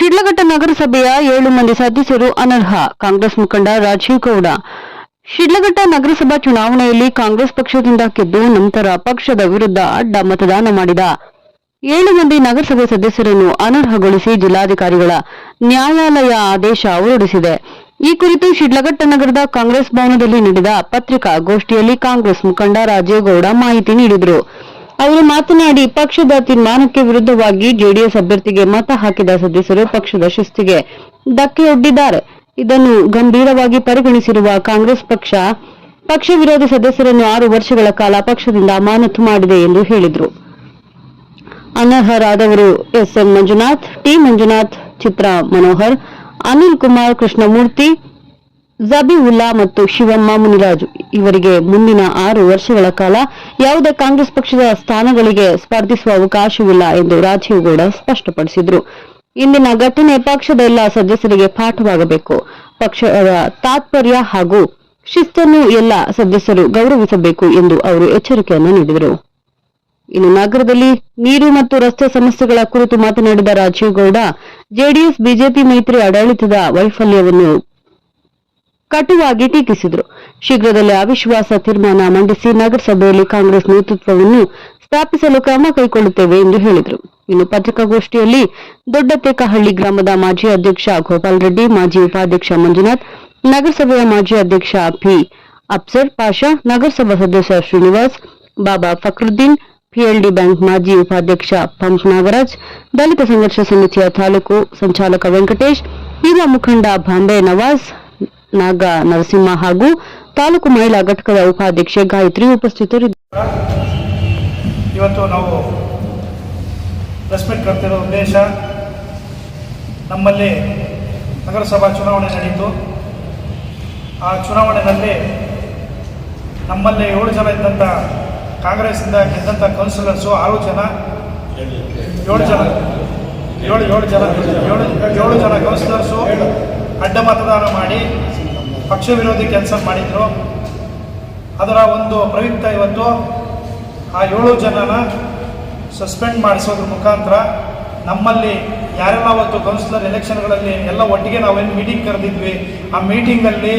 ಶಿಡ್ಲಘಟ್ಟ ನಗರಸಭೆಯ ಏಳು ಮಂದಿ ಸದಸ್ಯರು ಅನರ್ಹ. ಕಾಂಗ್ರೆಸ್ ಮುಖಂಡ ರಾಜೀವ್ ಗೌಡ. ಶಿಡ್ಲಘಟ್ಟ ನಗರಸಭಾ ಚುನಾವಣೆಯಲ್ಲಿ ಕಾಂಗ್ರೆಸ್ ಪಕ್ಷದಿಂದ ಗೆದ್ದು ನಂತರ ಪಕ್ಷದ ವಿರುದ್ಧ ಅಡ್ಡ ಮತದಾನ ಮಾಡಿದ. ಏಳು ಮಂದಿ ನಗರಸಭೆ ಸದಸ್ಯರನ್ನು ಅನರ್ಹಗೊಳಿಸಿ ಜಿಲ್ಲಾಧಿಕಾರಿಗಳ ನ್ಯಾಯಾಲಯ ಆದೇಶ ಹೊರಡಿಸಿದೆ. ಈ ಕುರಿತು ಶಿಡ್ಲಘಟ್ಟ ನಗರದ ಕಾಂಗ್ರೆಸ್ ಭವನದಲ್ಲಿ ನಡೆದ ಪತ್ರಿಕಾಗೋಷ್ಠಿಯಲ್ಲಿ ಕಾಂಗ್ರೆಸ್ ಮುಖಂಡ ರಾಜೀವ್ ಗೌಡ ಮಾಹಿತಿ ನೀಡಿದರು. ಅವರು ಮಾತನಾಡಿ, ಪಕ್ಷದ ತೀರ್ಮಾನಕ್ಕೆ ವಿರುದ್ಧವಾಗಿ ಜೆಡಿಎಸ್ ಅಭ್ಯರ್ಥಿಗೆ ಮತ ಹಾಕಿದ ಸದಸ್ಯರು ಪಕ್ಷದ ಶಿಸ್ತಿಗೆ ಧಕ್ಕೆಯೊಡ್ಡಿದ್ದಾರೆ. ಇದನ್ನು ಗಂಭೀರವಾಗಿ ಪರಿಗಣಿಸಿರುವ ಕಾಂಗ್ರೆಸ್ ಪಕ್ಷ ಪಕ್ಷ ವಿರೋಧಿ ಸದಸ್ಯರನ್ನು ಆರು ವರ್ಷಗಳ ಕಾಲ ಪಕ್ಷದಿಂದ ಅಮಾನತು ಮಾಡಿದೆ ಎಂದು ಹೇಳಿದರು. ಅನರ್ಹರಾದವರು ಎಸ್ಎಂ ಮಂಜುನಾಥ್, ಟಿ ಮಂಜುನಾಥ್, ಚಿತ್ರ ಮನೋಹರ್, ಅನಿಲ್ ಕುಮಾರ್ ಕೃಷ್ಣಮೂರ್ತಿ ಜಬೀವುಲ್ಲಾ ಮತ್ತು ಶಿವಮ್ಮ ಮುನಿರಾಜು. ಇವರಿಗೆ ಮುಂದಿನ ಆರು ವರ್ಷಗಳ ಕಾಲ ಯಾವುದೇ ಕಾಂಗ್ರೆಸ್ ಪಕ್ಷದ ಸ್ಥಾನಗಳಿಗೆ ಸ್ಪರ್ಧಿಸುವ ಅವಕಾಶವಿಲ್ಲ ಎಂದು ರಾಜೀವ್ ಗೌಡ ಸ್ಪಷ್ಟಪಡಿಸಿದರು. ಇಂದಿನ ಘಟನೆ ಪಕ್ಷದ ಎಲ್ಲ ಸದಸ್ಯರಿಗೆ ಪಾಠವಾಗಬೇಕು. ಪಕ್ಷದ ತಾತ್ಪರ್ಯ ಹಾಗೂ ಶಿಸ್ತನ್ನು ಎಲ್ಲ ಸದಸ್ಯರು ಗೌರವಿಸಬೇಕು ಎಂದು ಅವರು ಎಚ್ಚರಿಕೆಯನ್ನು ನೀಡಿದರು. ಇನ್ನು ನಗರದಲ್ಲಿ ನೀರು ಮತ್ತು ರಸ್ತೆ ಸಮಸ್ಯೆಗಳ ಕುರಿತು ಮಾತನಾಡಿದ ರಾಜೀವ್ ಗೌಡ ಜೆಡಿಎಸ್, ಬಿಜೆಪಿ ಮೈತ್ರಿ ಆಡಳಿತದ ವೈಫಲ್ಯವನ್ನು ಕಟುವಾಗಿ ಟೀಕಿಸಿದರು. ಶೀಘ್ರದಲ್ಲೇ ಅವಿಶ್ವಾಸ ತೀರ್ಮಾನ ಮಂಡಿಸಿ ನಗರಸಭೆಯಲ್ಲಿ ಕಾಂಗ್ರೆಸ್ ನೇತೃತ್ವವನ್ನು ಸ್ಥಾಪಿಸಲು ಕ್ರಮ ಕೈಗೊಳ್ಳುತ್ತೇವೆ ಎಂದು ಹೇಳಿದರು. ಇನ್ನು ಪತ್ರಿಕಾಗೋಷ್ಠಿಯಲ್ಲಿ ದೊಡ್ಡತೇಕಹಳ್ಳಿ ಗ್ರಾಮದ ಮಾಜಿ ಅಧ್ಯಕ್ಷ ಗೋಪಾಲ್ ರೆಡ್ಡಿ, ಮಾಜಿ ಉಪಾಧ್ಯಕ್ಷ ಮಂಜುನಾಥ್, ನಗರಸಭೆಯ ಮಾಜಿ ಅಧ್ಯಕ್ಷ ಪಿ ಅಪ್ಸರ್ ಪಾಷಾ, ನಗರಸಭಾ ಸದಸ್ಯ ಶ್ರೀನಿವಾಸ್, ಬಾಬಾ ಫಕ್ರುದ್ದೀನ್ ಪಿಎಲ್ಡಿ ಬ್ಯಾಂಕ್ ಮಾಜಿ ಉಪಾಧ್ಯಕ್ಷ ಪಂಪ್ ನಾಗರಾಜ್, ದಲಿತ ಸಂಘರ್ಷ ಸಮಿತಿಯ ತಾಲೂಕು ಸಂಚಾಲಕ ವೆಂಕಟೇಶ್, ಯುವ ಮುಖಂಡ ಬಾಂಬೆ ನವಾಜ್ ನಾಗ ನರಸಿಂಹ ಹಾಗೂ ತಾಲೂಕು ಮಹಿಳಾ ಘಟಕದ ಉಪಾಧ್ಯಕ್ಷೆ ಗಾಯತ್ರಿ ಉಪಸ್ಥಿತರಿದ್ದರು ಇವತ್ತು ನಾವು ರೆಸ್ಪೆಕ್ಟ್ ಮೀಟ್ ಕರ್ತಿರೋ ಉದ್ದೇಶ ನಮ್ಮಲ್ಲಿ ನಗರಸಭಾ ಚುನಾವಣೆ ನಡೆಯಿತು ಆ ಚುನಾವಣೆಯಲ್ಲಿ ನಮ್ಮಲ್ಲಿ ಏಳು ಜನ ಇದ್ದಂಥ ಕಾಂಗ್ರೆಸ್ಸಿಂದ ಗೆದ್ದಂಥ ಕೌನ್ಸಿಲರ್ಸು ಆರು ಜನ, ಏಳು ಜನ, ಏಳು ಏಳು ಜನ, ಏಳು ಏಳು ಜನ ಕೌನ್ಸಿಲರ್ಸು ಅಡ್ಡ ಮತದಾನ ಮಾಡಿ ಪಕ್ಷ ವಿರೋಧಿ ಕೆಲಸ ಮಾಡಿದ್ರು. ಅದರ ಒಂದು ಪ್ರಯುಕ್ತ ಇವತ್ತು ಆ ಏಳು ಜನನ ಸಸ್ಪೆಂಡ್ ಮಾಡಿಸೋದ್ರ ಮುಖಾಂತರ ನಮ್ಮಲ್ಲಿ ಯಾರೆಲ್ಲ ಅವತ್ತು ಕೌನ್ಸಿಲರ್ ಎಲೆಕ್ಷನ್ಗಳಲ್ಲಿ ಎಲ್ಲ ಒಟ್ಟಿಗೆ ನಾವೇನು ಮೀಟಿಂಗ್ ಕರೆದಿದ್ವಿ. ಆ ಮೀಟಿಂಗಲ್ಲಿ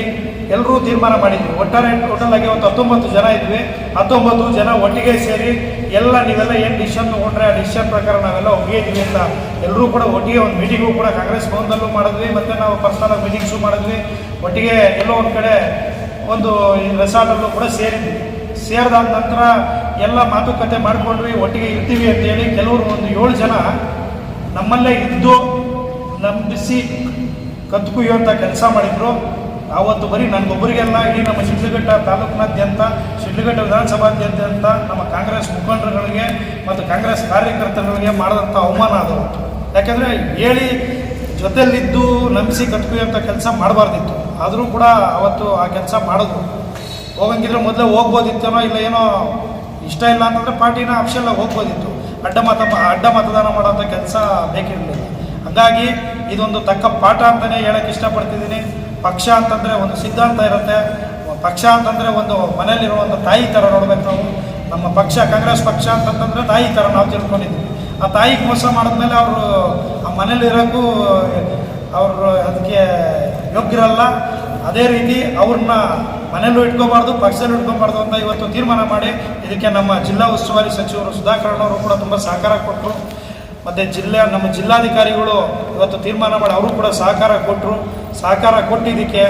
ಎಲ್ಲರೂ ತೀರ್ಮಾನ ಮಾಡಿದ್ವಿ. ಒಟ್ಟಾರೆ ಟೋಟಲ್ ಆಗಿ ಅವತ್ತು ಹತ್ತೊಂಬತ್ತು ಜನ ಇದ್ವಿ. ಹತ್ತೊಂಬತ್ತು ಜನ ಒಟ್ಟಿಗೆ ಸೇರಿ ಎಲ್ಲ ನೀವೆಲ್ಲ ಏನು ಡಿಸಿಷನ್ ತೊಗೊಂಡ್ರೆ ಆ ಡಿಸಿಷನ್ ಪ್ರಕಾರ ನಾವೆಲ್ಲ ಒಗ್ಗಿದ್ವಿ ಅಂತ ಎಲ್ಲರೂ ಕೂಡ ಒಟ್ಟಿಗೆ ಒಂದು ಮೀಟಿಂಗು ಕೂಡ ಕಾಂಗ್ರೆಸ್ ಭವನದಲ್ಲೂ ಮಾಡಿದ್ವಿ. ಮತ್ತು ನಾವು ಪರ್ಸನಲ್ ಮೀಟಿಂಗ್ಸು ಮಾಡಿದ್ವಿ. ಒಟ್ಟಿಗೆ ಎಲ್ಲೋ ಒಂದು ಕಡೆ ಒಂದು ರೆಸಾರ್ಟಲ್ಲೂ ಕೂಡ ಸೇರಿದ್ವಿ. ಸೇರಿದಾದ ನಂತರ ಎಲ್ಲ ಮಾತುಕತೆ ಮಾಡಿಕೊಂಡ್ವಿ. ಒಟ್ಟಿಗೆ ಇರ್ತೀವಿ ಅಂತೇಳಿ ಕೆಲವರು ಒಂದು ಏಳು ಜನ ನಮ್ಮಲ್ಲೇ ಇದ್ದು ನಂಬಿಸಿ ಕತ್ತು ಕುಯ್ಯುವಂಥ ಕೆಲಸ ಮಾಡಿದ್ರು. ಆವತ್ತು ಬರೀ ನನಗೊಬ್ಬರಿಗೆಲ್ಲ ಇಡೀ ನಮ್ಮ ಶಿಡ್ಲಘಟ್ಟ ತಾಲೂಕಿನಾದ್ಯಂತ, ಶಿಡ್ಲಘಟ್ಟ ವಿಧಾನಸಭಾದ್ಯಂತ ನಮ್ಮ ಕಾಂಗ್ರೆಸ್ ಮುಖಂಡರುಗಳಿಗೆ ಮತ್ತು ಕಾಂಗ್ರೆಸ್ ಕಾರ್ಯಕರ್ತರುಗಳಿಗೆ ಮಾಡಿದಂಥ ಅವಮಾನ ಅದು. ಯಾಕೆಂದರೆ ಹೇಳಿ ಜೊತೆಯಲ್ಲಿದ್ದು ನಂಬಿಸಿ ಕಟ್ಕುವಂಥ ಕೆಲಸ ಮಾಡಬಾರ್ದಿತ್ತು. ಆದರೂ ಕೂಡ ಅವತ್ತು ಆ ಕೆಲಸ ಮಾಡಿದ್ರು. ಹೋಗಂಗಿದ್ರೆ ಮೊದಲೇ ಹೋಗ್ಬೋದಿತ್ತೇನೋ ಇಲ್ಲ ಏನೋ ಇಷ್ಟ ಇಲ್ಲ ಅಂತಂದರೆ ಪಾರ್ಟಿನ ಆಪ್ಷನ್ ಹೋಗ್ಬೋದಿತ್ತು. ಅಡ್ಡ ಮತ ಅಡ್ಡ ಮತದಾನ ಮಾಡುವಂಥ ಕೆಲಸ ಬೇಕಿರಲಿಲ್ಲ ಹಾಗಾಗಿ ಇದೊಂದು ತಕ್ಕ ಪಾಠ ಅಂತಲೇ ಹೇಳಕ್ಕೆ ಇಷ್ಟಪಡ್ತಿದ್ದೀನಿ. ಪಕ್ಷ ಅಂತಂದರೆ ಒಂದು ಸಿದ್ಧಾಂತ ಇರುತ್ತೆ. ಪಕ್ಷ ಅಂತಂದರೆ ಒಂದು ಮನೆಯಲ್ಲಿರುವಂಥ ತಾಯಿ ಥರ ನೋಡ್ಬೇಕು ನಾವು. ನಮ್ಮ ಪಕ್ಷ, ಕಾಂಗ್ರೆಸ್ ಪಕ್ಷ ಅಂತಂತಂದರೆ ತಾಯಿ ಥರ ನಾವು ತಿಳ್ಕೊಂಡಿದ್ವಿ ಆ ತಾಯಿಗೆ ಮೋಸ ಮಾಡಿದ್ಮೇಲೆ ಅವರು ಆ ಮನೇಲಿರೋಕ್ಕೂ ಅವರು ಅದಕ್ಕೆ ಯೋಗ್ಯರಲ್ಲ. ಅದೇ ರೀತಿ ಅವ್ರನ್ನ ಮನೇಲೂ ಇಟ್ಕೋಬಾರ್ದು, ಪಕ್ಷದಲ್ಲೂ ಇಟ್ಕೋಬಾರ್ದು ಅಂತ ಇವತ್ತು ತೀರ್ಮಾನ ಮಾಡಿ ಇದಕ್ಕೆ ನಮ್ಮ ಜಿಲ್ಲಾ ಉಸ್ತುವಾರಿ ಸಚಿವರು ಸುಧಾಕರ್ ಅವರು ಕೂಡ ತುಂಬ ಸಹಕಾರ ಕೊಟ್ಟರು ಮತ್ತು ಜಿಲ್ಲೆ, ನಮ್ಮ ಜಿಲ್ಲಾಧಿಕಾರಿಗಳು ಇವತ್ತು ತೀರ್ಮಾನ ಮಾಡಿ ಅವರು ಕೂಡ ಸಹಕಾರ ಕೊಟ್ಟರು ಸಹಕಾರ ಕೊಟ್ಟಿದ್ದಕ್ಕೆ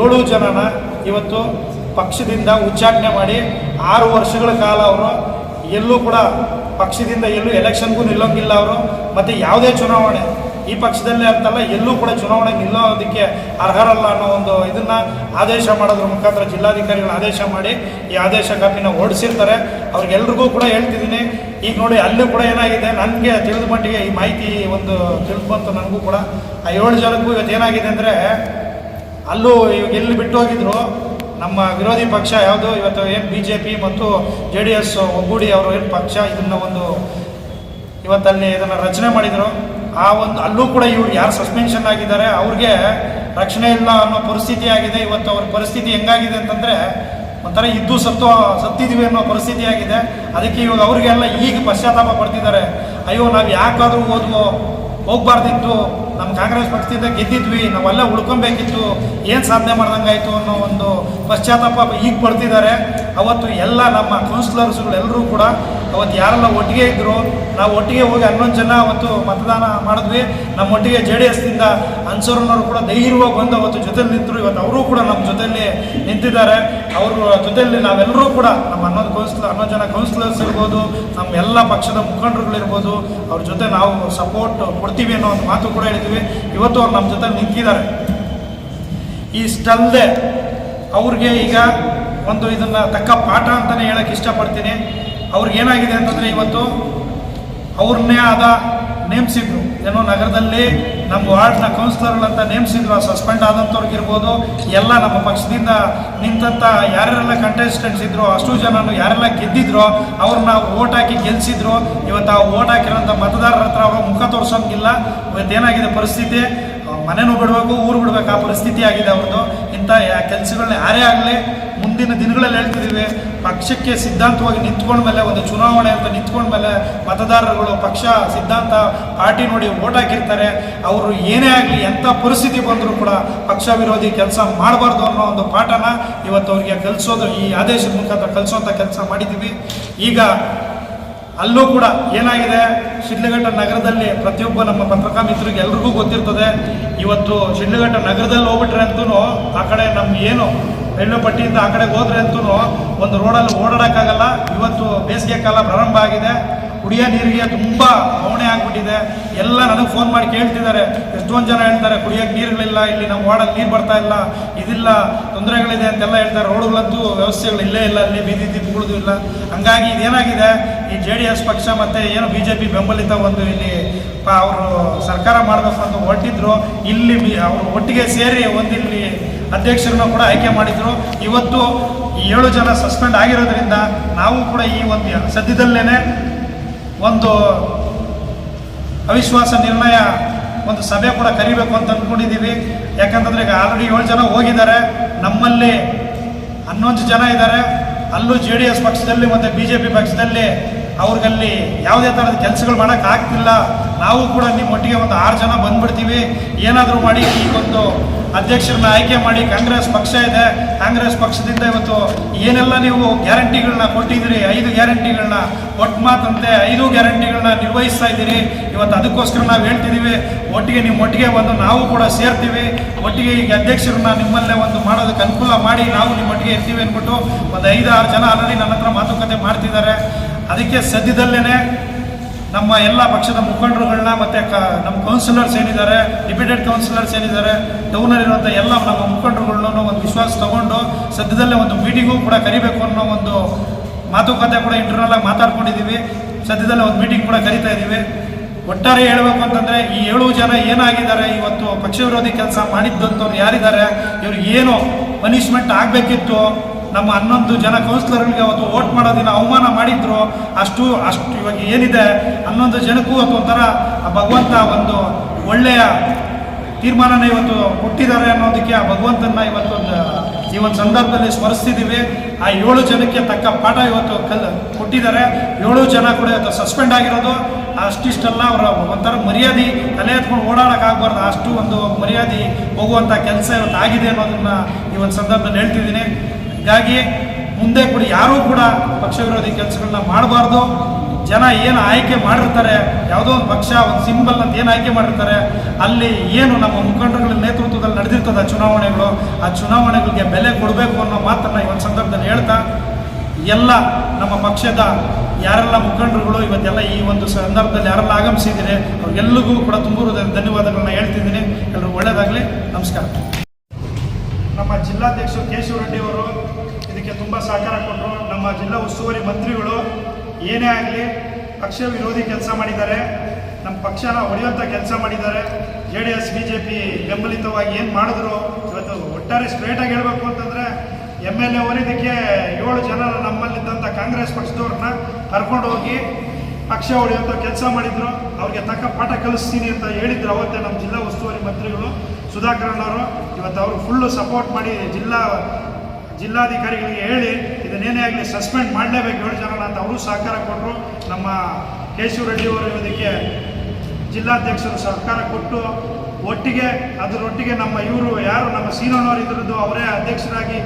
ಏಳು ಜನನ ಇವತ್ತು ಪಕ್ಷದಿಂದ ಉಚ್ಚಾಟನೆ ಮಾಡಿ ಆರು ವರ್ಷಗಳ ಕಾಲ ಅವರು ಎಲ್ಲೂ ಕೂಡ ಪಕ್ಷದಿಂದ ಎಲ್ಲೂ ಎಲೆಕ್ಷನ್ಗೂ ನಿಲ್ಲೋಂಗಿಲ್ಲ ಅವರು. ಮತ್ತು ಯಾವುದೇ ಚುನಾವಣೆ ಈ ಪಕ್ಷದಲ್ಲೇ ಅಂತಲ್ಲ, ಎಲ್ಲೂ ಕೂಡ ಚುನಾವಣೆ ನಿಲ್ಲೋದಕ್ಕೆ ಅರ್ಹರಲ್ಲ ಅನ್ನೋ ಒಂದು ಇದನ್ನು ಆದೇಶ ಮಾಡೋದ್ರ ಮುಖಾಂತರ ಜಿಲ್ಲಾಧಿಕಾರಿಗಳು ಆದೇಶ ಮಾಡಿ ಈ ಆದೇಶ ಕಾಪಿನ ಓಡಿಸಿರ್ತಾರೆ ಅವ್ರಿಗೆಲ್ರಿಗೂ ಕೂಡ ಹೇಳ್ತಿದ್ದೀನಿ. ಈಗ ನೋಡಿ, ಅಲ್ಲೂ ಕೂಡ ಏನಾಗಿದೆ? ನನಗೆ ತಿಳಿದ ಮಟ್ಟಿಗೆ ಈ ಮಾಹಿತಿ ಒಂದು ತಿಳಿದು ನನಗೂ ಕೂಡ. ಆ ಏಳು ಜನಕ್ಕೂ ಇವತ್ತು ಏನಾಗಿದೆ ಅಂದರೆ, ಅಲ್ಲೂ ಇವಾಗ ಎಲ್ಲಿ ಬಿಟ್ಟು ಹೋಗಿದ್ರು? ನಮ್ಮ ವಿರೋಧಿ ಪಕ್ಷ ಯಾವುದು? ಇವತ್ತು ಏನು ಬಿ ಜೆ ಪಿ ಮತ್ತು ಜೆ ಡಿ ಎಸ್ ಒಗ್ಗೂಡಿ ಅವರು ಏನು ಪಕ್ಷ ಇದನ್ನು ಒಂದು ಇವತ್ತಲ್ಲಿ ಇದನ್ನು ರಚನೆ ಮಾಡಿದರು? ಆ ಒಂದು ಅಲ್ಲೂ ಕೂಡ ಇವ್ರು ಯಾರು ಸಸ್ಪೆನ್ಷನ್ ಆಗಿದ್ದಾರೆ, ಅವ್ರಿಗೆ ರಕ್ಷಣೆ ಇಲ್ಲ ಅನ್ನೋ ಪರಿಸ್ಥಿತಿ ಆಗಿದೆ. ಇವತ್ತು ಅವ್ರ ಪರಿಸ್ಥಿತಿ ಹೆಂಗಾಗಿದೆ ಅಂತಂದರೆ, ಒಂಥರ ಇದ್ದು ಸತ್ತು, ಸತ್ತಿದ್ವಿ ಅನ್ನೋ ಪರಿಸ್ಥಿತಿ ಆಗಿದೆ. ಅದಕ್ಕೆ ಇವಾಗ ಅವ್ರಿಗೆಲ್ಲ ಈಗ ಪಶ್ಚಾತ್ತಾಪ ಪಡ್ತಿದ್ದಾರೆ. ಅಯ್ಯೋ, ನಾವು ಯಾಕಾದರೂ ಹೋದ್ವೋ, ಹೋಗ್ಬಾರ್ದಿತ್ತು. ನಮ್ಮ ಕಾಂಗ್ರೆಸ್ ಪಕ್ಷದಿಂದ ಗೆದ್ದಿದ್ವಿ, ನಾವೆಲ್ಲ ಉಳ್ಕೊಬೇಕಿತ್ತು. ಏನು ಸಾಧನೆ ಮಾಡ್ದಂಗಾಯ್ತು ಅನ್ನೋ ಒಂದು ಪಶ್ಚಾತ್ತಾಪ ಈಗ ಪಡ್ತಿದ್ದಾರೆ. ಅವತ್ತು ಎಲ್ಲ ನಮ್ಮ ಕೌನ್ಸಿಲರ್ಸ್ಗಳೆಲ್ಲರೂ ಕೂಡ ಅವತ್ತು ಯಾರೆಲ್ಲ ಒಟ್ಟಿಗೆ ಇದ್ದರು ನಾವು ಒಟ್ಟಿಗೆ ಹೋಗಿ ಹನ್ನೊಂದು ಜನ ಅವತ್ತು ಮತದಾನ ಮಾಡಿದ್ವಿ. ನಮ್ಮ ಒಟ್ಟಿಗೆ ಜೆ ಡಿ ಎಸ್ನಿಂದ ಅನ್ಸೋರ್ನವರು ಕೂಡ ಧೈರ್ಯವಾಗಿ ಬಂದು ಅವತ್ತು ಜೊತೆಲಿ ನಿಂತರು. ಇವತ್ತು ಅವರು ಕೂಡ ನಮ್ಮ ಜೊತೆಯಲ್ಲಿ ನಿಂತಿದ್ದಾರೆ. ಅವರು ಜೊತೆಯಲ್ಲಿ ನಾವೆಲ್ಲರೂ ಕೂಡ ನಮ್ಮ ಹನ್ನೊಂದು ಕೌನ್ಸಿಲ್ ಹನ್ನೊಂದು ಜನ ಕೌನ್ಸಿಲರ್ಸ್ ಇರ್ಬೋದು, ನಮ್ಮ ಎಲ್ಲ ಪಕ್ಷದ ಮುಖಂಡರುಗಳಿರ್ಬೋದು, ಅವ್ರ ಜೊತೆ ನಾವು ಸಪೋರ್ಟ್ ಕೊಡ್ತೀವಿ ಅನ್ನೋ ಒಂದು ಮಾತು ಕೂಡ ಹೇಳಿದ್ವಿ. ಇವತ್ತು ಅವ್ರು ನಮ್ಮ ಜೊತೆ ನಿಂತಿದ್ದಾರೆ. ಇಷ್ಟಲ್ಲದೆ ಅವ್ರಿಗೆ ಈಗ ಒಂದು ಇದನ್ನು ತಕ್ಕ ಪಾಠ ಅಂತಲೇ ಹೇಳೋಕ್ಕೆ ಇಷ್ಟಪಡ್ತೀನಿ. ಅವ್ರಿಗೇನಾಗಿದೆ ಅಂತಂದರೆ ಇವತ್ತು ಅವ್ರನ್ನೇ ಆದ ನೇಮಿಸಿದ್ರು. ಏನೋ ನಗರದಲ್ಲಿ ನಮ್ಮ ವಾರ್ಡ್ನ ಕೌನ್ಸಿಲರ್ಗಳಂತ ನೇಮಿಸಿದ್ರು. ಆ ಸಸ್ಪೆಂಡ್ ಆದಂಥವ್ರಿಗಿರ್ಬೋದು ಎಲ್ಲ ನಮ್ಮ ಪಕ್ಷದಿಂದ ನಿಂತಂಥ ಯಾರೆಲ್ಲ ಕಂಟೆಸ್ಟೆಂಟ್ಸ್ ಇದ್ರು, ಅಷ್ಟು ಜನನು ಯಾರೆಲ್ಲ ಗೆದ್ದಿದ್ರು ಅವ್ರನ್ನ ಓಟ್ ಹಾಕಿ ಗೆಲ್ಲಿಸಿದ್ರು ಇವತ್ತು ಆ ಓಟ್ ಹಾಕಿರೋಂಥ ಮತದಾರರ ಹತ್ರ ಅವಾಗ ಮುಖ ತೋರ್ಸೋಂಗಿಲ್ಲ. ಇವತ್ತೇನಾಗಿದೆ ಪರಿಸ್ಥಿತಿ? ಮನೆನೂ ಬಿಡಬೇಕು ಊರು ಬಿಡಬೇಕು, ಆ ಪರಿಸ್ಥಿತಿ ಆಗಿದೆ ಅವ್ರದ್ದು ಇಂಥ ಕೆಲಸಗಳನ್ನ ಯಾರೇ ಆಗಲಿ ಮುಂದಿನ ದಿನಗಳಲ್ಲಿ ಹೇಳ್ತಿದ್ದೀವಿ ಪಕ್ಷಕ್ಕೆ ಸಿದ್ಧಾಂತವಾಗಿ ನಿಂತ್ಕೊಂಡ್ಮೇಲೆ ಒಂದು ಚುನಾವಣೆ ಅಂತ ನಿಂತ್ಕೊಂಡ್ಮೇಲೆ ಮತದಾರರುಗಳು ಪಕ್ಷ, ಸಿದ್ಧಾಂತ, ಪಾರ್ಟಿ ನೋಡಿ ಓಟ್ ಹಾಕಿರ್ತಾರೆ. ಅವರು ಏನೇ ಆಗಲಿ ಎಂಥ ಪರಿಸ್ಥಿತಿ ಬಂದರೂ ಕೂಡ ಪಕ್ಷ ವಿರೋಧಿ ಕೆಲಸ ಮಾಡಬಾರ್ದು ಅನ್ನೋ ಒಂದು ಪಾಠನ ಇವತ್ತು ಅವರಿಗೆ ಕಲಿಸೋದು ಈ ಆದೇಶದ ಮುಖಾಂತರ ಕಲಿಸೋಂಥ ಕೆಲಸ ಮಾಡಿದ್ದೀವಿ ಈಗ ಅಲ್ಲೂ ಕೂಡ ಏನಾಗಿದೆ? ಶಿಡ್ಲಘಟ್ಟ ನಗರದಲ್ಲಿ ಪ್ರತಿಯೊಬ್ಬ ನಮ್ಮ ಪತ್ರಿಕಾ ಮಿತ್ರರಿಗೆ ಎಲ್ರಿಗೂ ಗೊತ್ತಿರ್ತದೆ. ಇವತ್ತು ಶಿಡ್ಲಘಟ್ಟ ನಗರದಲ್ಲಿ ಹೋಗ್ಬಿಟ್ರೆ ಅಂತೂ ಆ ಕಡೆ ನಮ್ಮ ಏನು ರೈಲ್ವೆ ಪಟ್ಟಿಯಿಂದ ಆ ಕಡೆಗೆ ಹೋದ್ರೆ ಅಂತೂ ಒಂದು ರೋಡಲ್ಲಿ ಓಡಾಡೋಕ್ಕಾಗಲ್ಲ. ಇವತ್ತು ಬೇಸಿಗೆ ಕಾಲ ಪ್ರಾರಂಭ ಆಗಿದೆ. ಕುಡಿಯೋ ನೀರಿಗೆ ತುಂಬ ಬವಣೆ ಆಗಿಬಿಟ್ಟಿದೆ. ಎಲ್ಲ ನನಗೆ ಫೋನ್ ಮಾಡಿ ಕೇಳ್ತಿದ್ದಾರೆ. ಎಷ್ಟೊಂದು ಜನ ಹೇಳ್ತಾರೆ ಕುಡಿಯೋಕ್ಕೆ ನೀರುಗಳಿಲ್ಲ, ಇಲ್ಲಿ ನಮ್ಮ ವಾರ್ಡಲ್ಲಿ ನೀರು ಬರ್ತಾ ಇಲ್ಲ, ಇದಿಲ್ಲ, ತೊಂದರೆಗಳಿದೆ ಅಂತೆಲ್ಲ ಹೇಳ್ತಾರೆ. ರೋಡ್ಗಳಂತೂ ವ್ಯವಸ್ಥೆಗಳು ಇಲ್ಲೇ ಇಲ್ಲ, ಅಲ್ಲಿ ಬೀದಿ ದೀಪಗಳದ್ದು ಇಲ್ಲ. ಹಂಗಾಗಿ ಇದೇನಾಗಿದೆ, ಈ ಜೆ ಡಿ ಎಸ್ ಪಕ್ಷ ಮತ್ತು ಏನು ಬಿ ಜೆ ಪಿ ಬೆಂಬಲಿತ ಒಂದು ಇಲ್ಲಿ ಅವರು ಸರ್ಕಾರ ಮಾಡಬೇಕು ಅಂತ ಹೊರಟಿದ್ರು. ಇಲ್ಲಿ ಅವರು ಒಟ್ಟಿಗೆ ಸೇರಿ ಒಂದು ಇಲ್ಲಿ ಅಧ್ಯಕ್ಷರನ್ನ ಕೂಡ ಆಯ್ಕೆ ಮಾಡಿದ್ರು. ಇವತ್ತು ಏಳು ಜನ ಸಸ್ಪೆಂಡ್ ಆಗಿರೋದ್ರಿಂದ ನಾವು ಕೂಡ ಈ ಒಂದು ಸದ್ಯದಲ್ಲೇ ಒಂದು ಅವಿಶ್ವಾಸ ನಿರ್ಣಯ ಒಂದು ಸಭೆ ಕೂಡ ಕರಿಬೇಕು ಅಂತ ಅಂದ್ಕೊಂಡಿದ್ದೀವಿ ಯಾಕಂತಂದ್ರೆ ಈಗ ಆಲ್ರೆಡಿ ಏಳು ಜನ ಹೋಗಿದ್ದಾರೆ. ನಮ್ಮಲ್ಲಿ ಹನ್ನೊಂದು ಜನ ಇದ್ದಾರೆ. ಅಲ್ಲೂ ಜೆ ಡಿ ಎಸ್ ಪಕ್ಷದಲ್ಲಿ ಮತ್ತು ಬಿ ಜೆ ಪಿ ಪಕ್ಷದಲ್ಲಿ ಅವ್ರಿಗಲ್ಲಿ ಯಾವುದೇ ಥರದ ಕೆಲಸಗಳು ಮಾಡೋಕ್ಕಾಗ್ತಿಲ್ಲ ನಾವು ಕೂಡ ನಿಮ್ಮ ಒಟ್ಟಿಗೆ ಒಂದು ಆರು ಜನ ಬಂದ್ಬಿಡ್ತೀವಿ. ಏನಾದರೂ ಮಾಡಿ ಈ ಒಂದು ಅಧ್ಯಕ್ಷರನ್ನ ಆಯ್ಕೆ ಮಾಡಿ ಕಾಂಗ್ರೆಸ್ ಪಕ್ಷ ಇದೆ. ಕಾಂಗ್ರೆಸ್ ಪಕ್ಷದಿಂದ ಇವತ್ತು ಏನೆಲ್ಲ ನೀವು ಗ್ಯಾರಂಟಿಗಳನ್ನ ಕೊಟ್ಟಿದ್ದೀರಿ? ಐದು ಗ್ಯಾರಂಟಿಗಳನ್ನ ಒಟ್ಟು ಮಾತಂತೆ ಐದು ಗ್ಯಾರಂಟಿಗಳನ್ನ ನಿರ್ವಹಿಸ್ತಾ ಇದ್ದೀರಿ. ಇವತ್ತು ಅದಕ್ಕೋಸ್ಕರ ನಾವು ಹೇಳ್ತಿದ್ದೀವಿ, ಒಟ್ಟಿಗೆ ನಿಮ್ಮ ಒಟ್ಟಿಗೆ ಒಂದು ನಾವು ಕೂಡ ಸೇರ್ತೀವಿ. ಒಟ್ಟಿಗೆ ಈಗ ಅಧ್ಯಕ್ಷರನ್ನ ನಿಮ್ಮಲ್ಲೇ ಒಂದು ಮಾಡೋದಕ್ಕೆ ಅನುಕೂಲ ಮಾಡಿ ನಾವು ನಿಮ್ಮ ಒಟ್ಟಿಗೆ ಇರ್ತೀವಿ ಅಂದ್ಬಿಟ್ಟು ಒಂದು ಐದು ಆರು ಜನ ಆಲ್ರೆಡಿ ನನ್ನ ಹತ್ರ ಮಾತುಕತೆ ಮಾಡ್ತಿದ್ದಾರೆ. ಅದಕ್ಕೆ ಸದ್ಯದಲ್ಲೇ ನಮ್ಮ ಎಲ್ಲ ಪಕ್ಷದ ಮುಖಂಡರುಗಳನ್ನ ಮತ್ತು ನಮ್ಮ ಕೌನ್ಸಿಲರ್ಸ್ ಏನಿದ್ದಾರೆ ಡಿಪ್ಯೂಟೆಡ್ ಕೌನ್ಸಿಲರ್ಸ್ ಏನಿದ್ದಾರೆ ಟೌನಲ್ಲಿರುವಂಥ ಎಲ್ಲ ನಮ್ಮ ಮುಖಂಡರುಗಳನ್ನೂ ಒಂದು ವಿಶ್ವಾಸ ತಗೊಂಡು ಸದ್ಯದಲ್ಲೇ ಒಂದು ಮೀಟಿಂಗೂ ಕೂಡ ಕರಿಬೇಕು ಅನ್ನೋ ಒಂದು ಮಾತುಕತೆ ಕೂಡ ಇಂಟರ್ನಲ್ ಆಗಿ ಮಾತಾಡ್ಕೊಂಡಿದ್ದೀವಿ ಸದ್ಯದಲ್ಲೇ ಒಂದು ಮೀಟಿಂಗ್ ಕೂಡ ಕರಿತಾ ಇದ್ದೀವಿ ಒಟ್ಟಾರೆ ಹೇಳಬೇಕು ಅಂತಂದರೆ ಈ ಏಳು ಜನ ಏನಾಗಿದ್ದಾರೆ, ಇವತ್ತು ಪಕ್ಷ ವಿರೋಧಿ ಕೆಲಸ ಮಾಡಿದ್ದಂಥವ್ರು ಯಾರಿದ್ದಾರೆ, ಇವ್ರಿಗೆ ಏನು ಪನಿಷ್ಮೆಂಟ್ ಆಗಬೇಕಿತ್ತು? ನಮ್ಮ ಹನ್ನೊಂದು ಜನ ಕೌನ್ಸಿಲರ್ಗಳಿಗೆ ಅವತ್ತು ವೋಟ್ ಮಾಡೋದಿನ ಅವಮಾನ ಮಾಡಿದ್ರು. ಅಷ್ಟು ಅಷ್ಟು ಇವಾಗ ಏನಿದೆ? ಹನ್ನೊಂದು ಜನಕ್ಕೂ ಅವತ್ತು ಒಂಥರ ಆ ಭಗವಂತ ಒಂದು ಒಳ್ಳೆಯ ತೀರ್ಮಾನನ ಇವತ್ತು ಕೊಟ್ಟಿದ್ದಾರೆ ಅನ್ನೋದಕ್ಕೆ ಆ ಭಗವಂತನ ಇವತ್ತೊಂದು, ಈ ಒಂದು ಸಂದರ್ಭದಲ್ಲಿ ಸ್ಮರಿಸ್ತಿದ್ದೀವಿ. ಆ ಏಳು ಜನಕ್ಕೆ ತಕ್ಕ ಪಾಠ ಇವತ್ತು ಕಲ್, ಕೊಟ್ಟಿದ್ದಾರೆ. ಏಳು ಜನ ಕೂಡ ಇವತ್ತು ಸಸ್ಪೆಂಡ್ ಆಗಿರೋದು. ಅಷ್ಟಿಷ್ಟೆಲ್ಲ ಅವರ ಒಂಥರ ಮರ್ಯಾದೆ, ತಲೆ ಎತ್ಕೊಂಡು ಓಡಾಡೋಕ್ಕಾಗಬಾರ್ದು ಅಷ್ಟು ಒಂದು ಮರ್ಯಾದೆ ಹೋಗುವಂಥ ಕೆಲಸ ಇವತ್ತು ಆಗಿದೆ ಅನ್ನೋದನ್ನು ಈ ಒಂದು ಸಂದರ್ಭದಲ್ಲಿ ಹೇಳ್ತಿದ್ದೀನಿ. ಹೀಗಾಗಿ ಮುಂದೆ ಕೂಡ ಯಾರೂ ಕೂಡ ಪಕ್ಷ ವಿರೋಧಿ ಕೆಲಸಗಳನ್ನ ಮಾಡಬಾರ್ದು. ಜನ ಏನು ಆಯ್ಕೆ ಮಾಡಿರ್ತಾರೆ, ಯಾವುದೋ ಒಂದು ಪಕ್ಷ, ಒಂದು ಸಿಂಬಲ್ ಅಂತ ಏನು ಆಯ್ಕೆ ಮಾಡಿರ್ತಾರೆ, ಅಲ್ಲಿ ಏನು ನಮ್ಮ ಮುಖಂಡರುಗಳ ನೇತೃತ್ವದಲ್ಲಿ ನಡೆದಿರ್ತದೆ ಚುನಾವಣೆಗಳು, ಆ ಚುನಾವಣೆಗಳಿಗೆ ಬೆಲೆ ಕೊಡಬೇಕು ಅನ್ನೋ ಮಾತನ್ನು ಈ ಒಂದು ಸಂದರ್ಭದಲ್ಲಿ ಹೇಳ್ತಾ, ಎಲ್ಲ ನಮ್ಮ ಪಕ್ಷದ ಯಾರೆಲ್ಲ ಮುಖಂಡರುಗಳು ಇವತ್ತೆಲ್ಲ ಈ ಒಂದು ಸಂದರ್ಭದಲ್ಲಿ ಯಾರೆಲ್ಲ ಆಗಮಿಸಿದ್ದೀರಿ, ಅವ್ರಿಗೆಲ್ಲರಿಗೂ ಕೂಡ ತುಂಬೂರು ಧನ್ಯವಾದಗಳನ್ನ ಹೇಳ್ತಿದ್ದೀನಿ. ಎಲ್ಲರೂ ಒಳ್ಳೆಯದಾಗಲಿ ನಮಸ್ಕಾರ. ನಮ್ಮ ಜಿಲ್ಲಾಧ್ಯಕ್ಷ ಕೇಶವ ರೆಡ್ಡಿ ಅವರು ಇದಕ್ಕೆ ತುಂಬ ಸಹಕಾರ ಕೊಟ್ಟರು ನಮ್ಮ ಜಿಲ್ಲಾ ಉಸ್ತುವಾರಿ ಮಂತ್ರಿಗಳು ಏನೇ ಆಗಲಿ ಪಕ್ಷ ವಿರೋಧಿ ಕೆಲಸ ಮಾಡಿದ್ದಾರೆ. ನಮ್ಮ ಪಕ್ಷನ ಹೊಡೆಯುವಂಥ ಕೆಲಸ ಮಾಡಿದ್ದಾರೆ. J D S B J P ಬೆಂಬಲಿತವಾಗಿ ಏನು ಮಾಡಿದ್ರು ಇವತ್ತು ಒಟ್ಟಾರೆ ಸ್ಟ್ರೇಟಾಗಿ ಹೇಳಬೇಕು ಅಂತಂದರೆ ಎಂ ಎಲ್ ಎ ಅವರಿದ್ದಕ್ಕೆ ಏಳು ಜನ ನಮ್ಮಲ್ಲಿದ್ದಂಥ ಕಾಂಗ್ರೆಸ್ ಪಕ್ಷದವ್ರನ್ನ ಕರ್ಕೊಂಡು ಹೋಗಿ ಪಕ್ಷ ಹೊಡೆಯುವಂಥ ಕೆಲಸ ಮಾಡಿದ್ರು. ಅವ್ರಿಗೆ ತಕ್ಕ ಪಾಠ ಕಲಿಸ್ತೀನಿ ಅಂತ ಹೇಳಿದ್ರು ಅವತ್ತೇ ನಮ್ಮ ಜಿಲ್ಲಾ ಉಸ್ತುವಾರಿ ಮಂತ್ರಿಗಳು ಸುಧಾಕರಣ್ಣವರು ಇವತ್ತು ಅವರು ಫುಲ್ಲು ಸಪೋರ್ಟ್ ಮಾಡಿ ಜಿಲ್ಲಾ ಜಿಲ್ಲಾಧಿಕಾರಿಗಳಿಗೆ ಹೇಳಿ ಇದನ್ನೇನೇ ಆಗಲಿ ಸಸ್ಪೆಂಡ್ ಮಾಡಲೇಬೇಕು ಏಳು ಜನ ಅಂತ ಅವರು ಸಹಕಾರ ಕೊಟ್ಟರು ನಮ್ಮ ಅವರು ಇದಕ್ಕೆ ಜಿಲ್ಲಾಧ್ಯಕ್ಷರು ಸಹಕಾರ ಕೊಟ್ಟು ಒಟ್ಟಿಗೆ, ಅದರೊಟ್ಟಿಗೆ ನಮ್ಮ ಇವರು ಯಾರು, ನಮ್ಮ ಸೀನೋನವರು ಇದ್ರದ್ದು ಅವರೇ ಅಧ್ಯಕ್ಷರಾಗಿ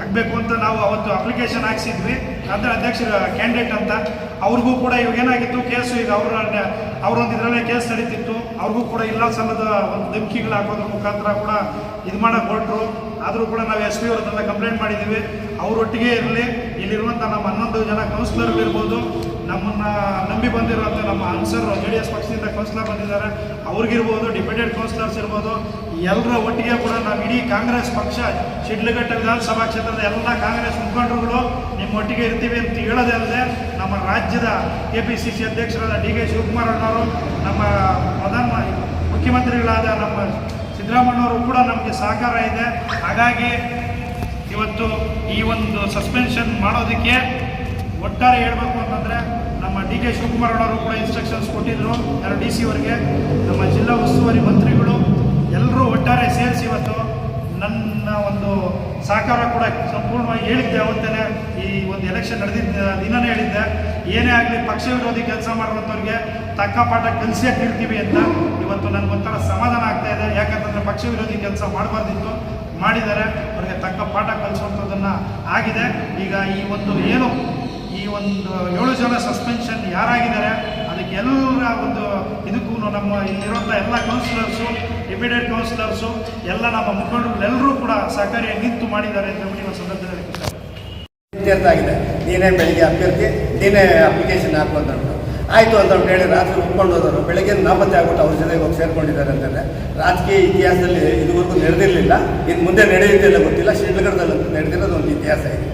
ಆಗಬೇಕು ಅಂತ ನಾವು ಅವತ್ತು ಅಪ್ಲಿಕೇಶನ್ ಹಾಕ್ಸಿದ್ವಿ. ಅಂದರೆ ಅಧ್ಯಕ್ಷರ ಕ್ಯಾಂಡಿಡೇಟ್ ಅಂತ. ಅವ್ರಿಗೂ ಕೂಡ ಇವಾಗ ಏನಾಗಿತ್ತು ಕೇಸು ಈಗ ಅವರ, ಅವರೊಂದು ಇದರಲ್ಲೇ ಕೇಸ್ ನಡೀತಿತ್ತು. ಅವ್ರಿಗೂ ಕೂಡ ಇಲ್ಲ ಸಲ್ಲದ ಒಂದು ಧಮಕಿಗಳು ಹಾಕೋದ್ರ ಮುಖಾಂತರ ಕೂಡ ಇದು ಮಾಡಕ್ಕೆ ಹೊರಟರು. ಆದರೂ ಕೂಡ ನಾವು ಎಸ್ ಪಿ ಅವ್ರದ್ದೆಲ್ಲ ಕಂಪ್ಲೇಂಟ್ ಮಾಡಿದ್ದೀವಿ. ಅವರೊಟ್ಟಿಗೆ ಇರಲಿ. ಇಲ್ಲಿರುವಂಥ ನಮ್ಮ ಹನ್ನೊಂದು ಜನ ಕೌನ್ಸಿಲರ್ಗಳಿರ್ಬೋದು ನಮ್ಮನ್ನು ನಂಬಿ ಬಂದಿರುವಂಥ ನಮ್ಮ ಅನ್ಸರ್ ಜೆ ಡಿ ಎಸ್ ಪಕ್ಷದಿಂದ ಕೌನ್ಸಿಲರ್ ಬಂದಿದ್ದಾರೆ. ಅವ್ರಿಗಿರ್ಬೋದು ಡಿಪೆಂಡೆಂಟ್ ಕೌನ್ಸಿಲರ್ಸ್ ಇರ್ಬೋದು. ಎಲ್ಲರ ಒಟ್ಟಿಗೆ ಕೂಡ ನಾವು ಇಡೀ ಕಾಂಗ್ರೆಸ್ ಪಕ್ಷ, ಶಿಡ್ಲಘಟ್ಟ ವಿಧಾನಸಭಾ ಕ್ಷೇತ್ರದ ಎಲ್ಲ ಕಾಂಗ್ರೆಸ್ ಮುಖಂಡರುಗಳು ನಿಮ್ಮ ಒಟ್ಟಿಗೆ ಇರ್ತೀವಿ ಅಂತ ಹೇಳೋದೇ ಅಲ್ಲದೆ, ನಮ್ಮ ರಾಜ್ಯದ ಕೆ ಪಿ ಸಿ ಸಿ ಅಧ್ಯಕ್ಷರಾದ ಡಿ ಕೆ ಶಿವಕುಮಾರ್ ಅಣ್ಣವರು, ನಮ್ಮ ಪ್ರಧಾನ ಮುಖ್ಯಮಂತ್ರಿಗಳಾದ ನಮ್ಮ ಸಿದ್ದರಾಮಣ್ಣವರು ಕೂಡ ನಮಗೆ ಸಹಕಾರ ಇದೆ. ಹಾಗಾಗಿ ಇವತ್ತು ಈ ಒಂದು ಸಸ್ಪೆನ್ಷನ್ ಮಾಡೋದಕ್ಕೆ ಒಟ್ಟಾರೆ ಹೇಳಬೇಕು ಅಂತಂದರೆ ನಮ್ಮ ಡಿ ಕೆ ಶಿವಕುಮಾರ್ ಅವರು ಕೂಡ ಇನ್ಸ್ಟ್ರಕ್ಷನ್ಸ್ ಕೊಟ್ಟಿದ್ದರು ಯಾರು ಡಿ ಸಿ ನಮ್ಮ ಜಿಲ್ಲಾ ಉಸ್ತುವಾರಿ ಮಂತ್ರಿಗಳು ಎಲ್ಲರೂ ಒಟ್ಟಾರೆ ಸೇರಿಸಿ ಇವತ್ತು ನನ್ನ ಒಂದು ಸಹಕಾರ ಕೂಡ ಸಂಪೂರ್ಣವಾಗಿ ಹೇಳಿದ್ದೆ ಅವತ್ತೇನೆ. ಈ ಒಂದು ಎಲೆಕ್ಷನ್ ನಡೆದಿದ್ದ ದಿನನೇ ಹೇಳಿದ್ದೆ. ಏನೇ ಆಗಲಿ ಪಕ್ಷ ವಿರೋಧಿ ಕೆಲಸ ಮಾಡುವಂಥವ್ರಿಗೆ ತಕ್ಕ ಪಾಠ ಕಲಿಸೇ ಇರ್ತೀವಿ ಅಂತ ಇವತ್ತು ನನಗೊಂಥರ ಸಮಾಧಾನ ಆಗ್ತಾ ಇದೆ. ಯಾಕಂತಂದರೆ ಪಕ್ಷ ವಿರೋಧಿ ಕೆಲಸ ಮಾಡಬಾರ್ದಿತ್ತು, ಮಾಡಿದ್ದಾರೆ. ಅವರಿಗೆ ತಕ್ಕ ಪಾಠ ಕಲಿಸುವಂಥದ್ದನ್ನು ಆಗಿದೆ. ಈಗ ಈ ಒಂದು ಏನು, ಈ ಒಂದು ಏಳು ಜನ ಸಸ್ಪೆನ್ಷನ್ ಯಾರಾಗಿದ್ದಾರೆ, ಅದಕ್ಕೆ ಎಲ್ಲರ ಒಂದು ಇದಕ್ಕೂ ನಮ್ಮ ಇಲ್ಲಿರುವಂಥ ಎಲ್ಲ ಕೌನ್ಸಿಲರ್ಸು ಡಿಪೆಂಡೆಂಟ್ ಕೌನ್ಸಿಲರ್ಸು ಎಲ್ಲ ನಮ್ಮ ಮುಖಂಡರು ಎಲ್ಲರೂ ಕೂಡ ಸಹಕಾರಿಯಾಗಿ ನಿಂತು ಮಾಡಿದ್ದಾರೆ ಅಂತ ಹೇಳಿ ಸಂದರ್ಭದಲ್ಲಿ ಆಗಿದೆ ನೀನೇ ಬೆಳಿಗ್ಗೆ ಅಭ್ಯರ್ಥಿ, ನೀನೇ ಅಪ್ಲಿಕೇಶನ್ ಹಾಕು. ಆಯಿತು ಅಂತ ಅವ್ರು ಹೇಳಿ ರಾತ್ರಿ ಉಟ್ಕೊಂಡು ಹೋದವರು. ಬೆಳಗ್ಗೆ ನಾಪತ್ತೆ ಆಗ್ಬಿಟ್ಟು ಅವ್ರ ಜೊತೆಗೆ ಹೋಗಿ ಸೇರ್ಕೊಂಡಿದ್ದಾರೆ ಅಂತಂದರೆ, ರಾಜಕೀಯ ಇತಿಹಾಸದಲ್ಲಿ ಇದುವರೆಗೂ ನಡೆದಿರಲಿಲ್ಲ. ಇನ್ನು ಮುಂದೆ ನಡೆಯುತ್ತಿಲ್ಲ ಗೊತ್ತಿಲ್ಲ. ಶ್ರೀನಗರದಲ್ಲಿ ನಡೆದಿರೋದು ಒಂದು ಇತಿಹಾಸ ಇದೆ.